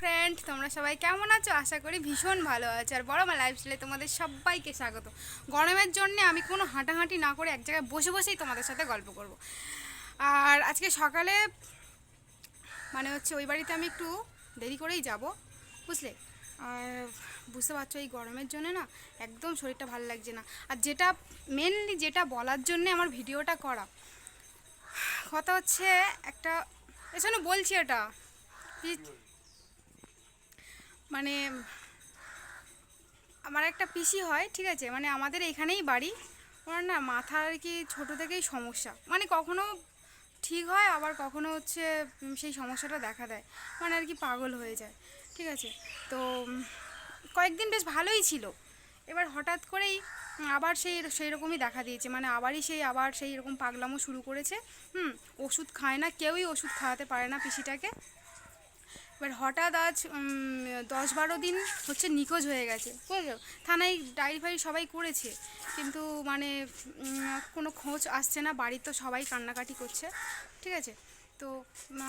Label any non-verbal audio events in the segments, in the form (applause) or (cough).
Friend তোমরা সবাই কেমন আছো? আশা করি ভীষণ ভালো আছো। আর বড় মা লাইফস্টাইলে তোমাদের সবাইকে স্বাগত। গরমের জন্য আমি কোনো হাঁটাহাঁটি না করে এক জায়গায় বসে বসেই তোমাদের সাথে গল্প করব। আর আজকে সকালে মানে হচ্ছে ওই বাড়িতে আমি একটু দেরি করেই যাব, বুঝলে? আর বুঝতে পারছ এই গরমের জন্য না একদম শরীরটা ভালো লাগছে না। আর যেটা মেনলি যেটা বলার জন্যে আমার ভিডিওটা করা, কথা হচ্ছে একটা, এজন্য বলছি এটা মানে আমার একটা পিসি হয়, ঠিক আছে? মানে আমাদের এখানেই বাড়ি। ওনার না মাথার আর কি ছোটো থেকেই সমস্যা। মানে কখনো ঠিক হয়, আবার কখনো হচ্ছে সেই সমস্যাটা দেখা দেয়। মানে আর কি পাগল হয়ে যায়, ঠিক আছে? তো কয়েকদিন বেশ ভালোই ছিল। এবার হঠাৎ করেই আবার সেই সেই রকমই দেখা দিয়েছে। মানে আবারই সেই, আবার সেই রকম পাগলামো শুরু করেছে। হুম, ওষুধ খায় না, কেউই ওষুধ খাওয়াতে পারে না পিসিটাকে। এবার হঠাৎ আজ দশ বারো দিন হচ্ছে নিখোঁজ হয়ে গেছে বুঝলো থানায় ডায়েরি ফাইরি সবাই করেছে, কিন্তু মানে কোনো খোঁজ আসছে না, বাড়ির তো সবাই কান্নাকাটি করছে, ঠিক আছে? তো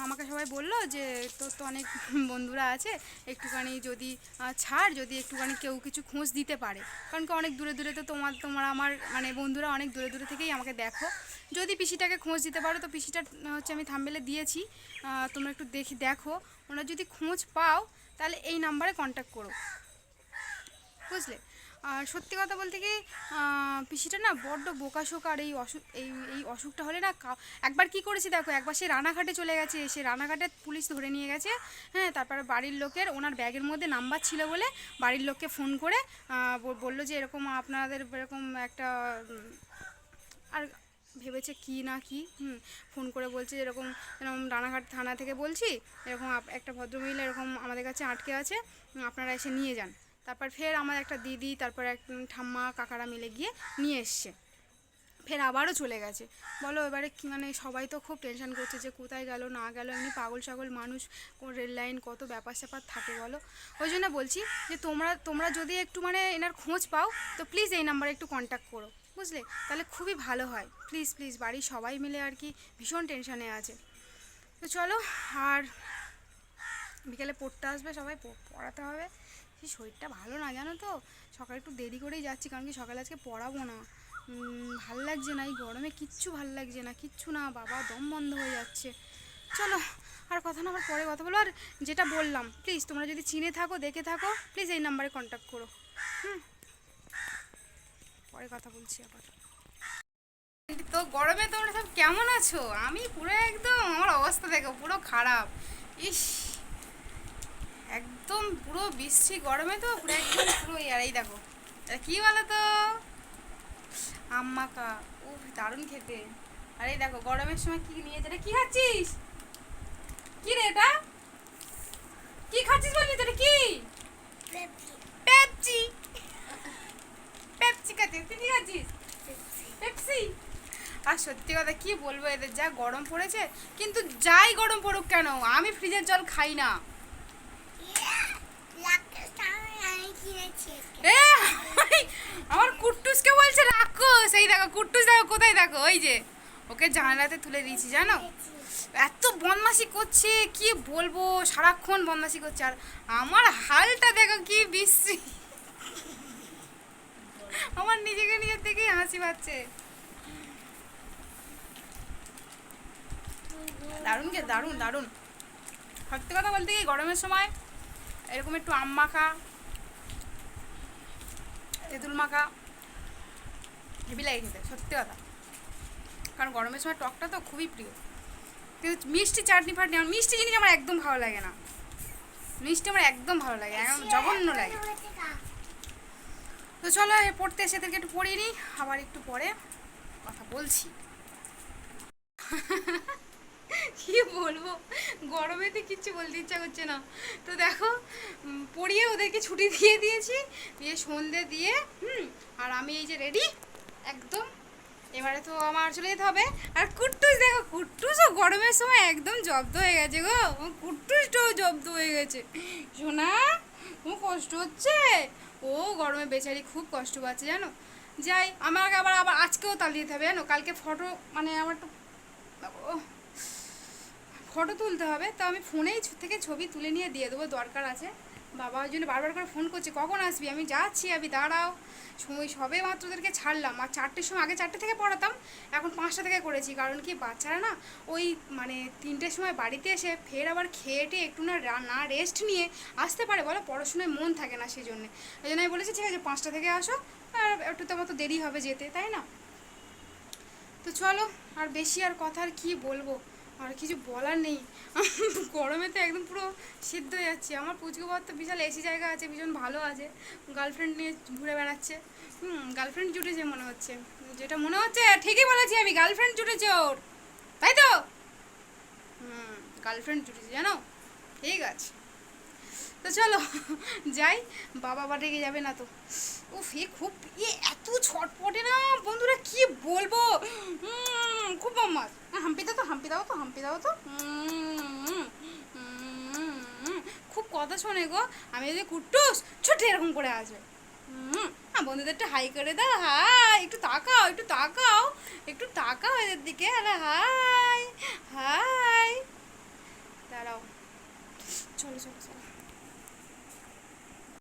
আমাকে সবাই বলল যে, তোর তো অনেক বন্ধুরা আছে, একটুখানি যদি ছাড়, যদি একটুখানি কেউ কিছু খোঁজ দিতে পারে। কারণ কি অনেক দূরে দূরে তো তোমার তোমার আমার মানে বন্ধুরা অনেক দূরে দূরে থেকেই আমাকে দেখো। যদি পিসিটাকে খোঁজ দিতে পারো, তো পিসিটা হচ্ছে আমি থাম্বেলে দিয়েছি। তোমরা একটু দেখি, দেখো। ওনারা যদি খোঁজ পাও, তাহলে এই নাম্বারে কন্ট্যাক্ট করো। বুঝলে? আর সত্যি কথা বলতে কি পিসিটা না বড্ড বোকাশোক আর এই অসুখ এই এই অসুখটা হলে না একবার কি করেছি দেখো, একবার সে রানাঘাটে চলে গেছে, সে রানাঘাটে পুলিশ ধরে নিয়ে গেছে হ্যাঁ তারপরে বাড়ির লোকের, ওনার ব্যাগের মধ্যে নাম্বার ছিল বলে বাড়ির লোককে ফোন করে বলল যে এরকম আপনাদের এরকম একটা আর ভেবেছে কি না কি, হুম, ফোন করে বলছে এরকম এরকম রানাঘাট থানা থেকে বলছি, এরকম একটা ভদ্রমহিলা এরকম আমাদের কাছে আটকে আছে, আপনারা এসে নিয়ে যান। তারপর ফের আমার একটা দিদি, তারপর এক ঠাম্মা, কাকারা মিলে গিয়ে নিয়ে এসছে। ফের আবারও চলে গেছে। বলো এবারে মানে সবাই তো খুব টেনশন করছে যে কোথায় গেল, না গেল, এমনি পাগল ছাগল মানুষ, কোন রেল লাইন কত ব্যাপার স্যাপার থাকে বলো? ওই জন্য বলছি যে তোমরা তোমরা যদি একটু মানে এনার খোঁজ পাও, তো প্লিজ এই নাম্বারে একটু কন্ট্যাক্ট করো, বুঝলে? তাহলে খুবই ভালো হয়। প্লিজ প্লিজ বাড়ির সবাই মিলে আর কি ভীষণ টেনশানে আছে। তো চলো, আর বিকেলে পড়তে আসবে সবাই, পড়াতে হবে। সেই শরীরটা ভালো না জানো তো? সকালে একটু দেরি করেই যাচ্ছি, কারণ কি সকালে আজকে পড়াবো না। ভালো লাগছে না, এই গরমে কিচ্ছু ভালো লাগছে না, কিচ্ছু না, বাবা দম বন্ধ হয়ে যাচ্ছে। চলো, আর কথা না, আবার পরে কথা বলো আর যেটা বললাম প্লিজ তোমরা যদি চিনে থাকো, দেখে থাকো প্লিজ এই নাম্বারে কন্ট্যাক্ট করো। হুম? পরে কথা বলছি আবার। তো গরমে তোমরা সব কেমন আছো? আমি পুরো একদম, আমার অবস্থা দেখো, পুরো খারাপ। ইস। একদম পুরো বৃষ্টি গরমে তো পুরো একদম পুরো আর এই দেখো কি বলো তো আম্মাকা ও দারুণ খেতে। আর এই দেখো গরমের সময় কি নিয়ে এটা কি খাচ্ছিস? কি রে এটা? কি খাচ্ছিস বললি তো এটা কি? পেপসি। পেপসি। খাচ্ছিস তুই কি খাচ্ছিস? পেপসি? আর সত্যি কথা কি বলব এদের যা গরম পড়েছে কিন্তু যাই গরম পড়ুক কেন আমি ফ্রিজের জল খাই না এ, আমার কুট্টুসকে বলছে রাখো সেই দেখো, কুট্টুস দেখো, কোথায় দেখো? ওই যে, ওকে জানালাতে তুলে দিয়েছি, জানো? এত বদমাসি করছে, কি বলব? সারাক্ষণ বদমাসি করছে। আর আমার হালটা দেখো, কি বিশ্রী। আমার নিজেকে নিজের থেকেই হাসি পাচ্ছে। দারুণ কে দারুণ দারুণ। সত্যি কথা বলতে কি, গরমের সময় এরকম একটু আম মাখা তেঁতুল মাখা হেভি লাগে খেতে সত্যি কথা। কারণ গরমের সময় টকটা তো খুবই প্রিয়। কিন্তু মিষ্টি চাটনি ফাটনি, আমার মিষ্টি জিনিস আমার একদম ভালো লাগে না। মিষ্টি আমার একদম ভালো লাগে জঘন্য লাগে। তো চলো পড়তে এসে একটু পড়িয়ে নিই, আবার একটু পরে কথা বলছি। কি বলব? গরমেতে কিচ্ছু বলতে ইচ্ছা করছে না। তো দেখো পড়িয়ে ওদেরকে ছুটি দিয়ে দিয়েছি। দিয়ে সন্ধে দিয়ে, হুম, আর আমি এই যে রেডি একদম, এবারে তো আমার চলে যেতে হবে। আর কুট্টুস দেখো কুট্টুসও গরমের সময় একদম জব্দ হয়ে গেছে গো। কুট্টুসটাও জব্দ হয়ে গেছে। সোনা, খুব কষ্ট হচ্ছে। ও গরমে বেচারি খুব কষ্ট পাচ্ছে, জানো? যাই, আমাকে আবার আবার আজকেও তাল দিতে হবে, জানো? কালকে ফটো মানে আমার ও, ফটো তুলতে হবে। তো আমি ফোনেই থেকে ছবি তুলে নিয়ে দিয়ে দেবো, দরকার আছে। বাবা, ওই জন্য বারবার করে ফোন করছে, কখন আসবি? আমি যাচ্ছি আমি দাঁড়াও। সময় সবে মাত্র ওদেরকে ছাড়লাম। আর চারটের সময়, আগে চারটে থেকে পড়াতাম, এখন পাঁচটা থেকে করেছি। কারণ কি, বাচ্চারা না ওই মানে তিনটের সময় বাড়িতে এসে ফের আবার খেয়ে টেয়ে একটু না না রেস্ট নিয়ে আসতে পারে, বলো? পড়াশোনায় মন থাকে না সেই জন্যে ওই জন্য আমি বলেছি, ঠিক আছে, পাঁচটা থেকে আসো, আর একটু তো মতো দেরি হবে যেতে। তাই না? তো চলো, আর বেশি আর কথা আর কী বলব? আর কিছু বলার নেই। (laughs) গরমে তো একদম পুরো সিদ্ধ হয়ে যাচ্ছে। আমার পুচকু তো বিশাল এসি জায়গা আছে, ভীষণ ভালো আছে। গার্লফ্রেন্ড নিয়ে ঘুরে বেড়াচ্ছে। হুম গার্লফ্রেন্ড জুটেছে মনে হচ্ছে। যেটা মনে হচ্ছে, ঠিকই বলেছি আমি গার্লফ্রেন্ড জুটেছে ওর। তাই তো? হুম গার্লফ্রেন্ড জুটেছে, জানো? ঠিক আছে। তো চলো, যাই, বাবা আবার রেগে যাবে না তো। উফ, এ খুব, এ এত ছটপটে না। বন্ধুরা, কি বলব? হাম্পি দাও তো, হাম্পি দাও তো। হাম্পি দাও তো খুব কথা শোনে গো। আমি যদি কুট্টুস, ছোট এরকম করে আসবে। হ্যাঁ বন্ধুদের একটু হাই করে দাও। হাই, একটু তাকাও একটু তাকাও। একটু তাকাও এদের দিকে, আরে হাই হাই। দাঁড়াও। চলো চলো চলো।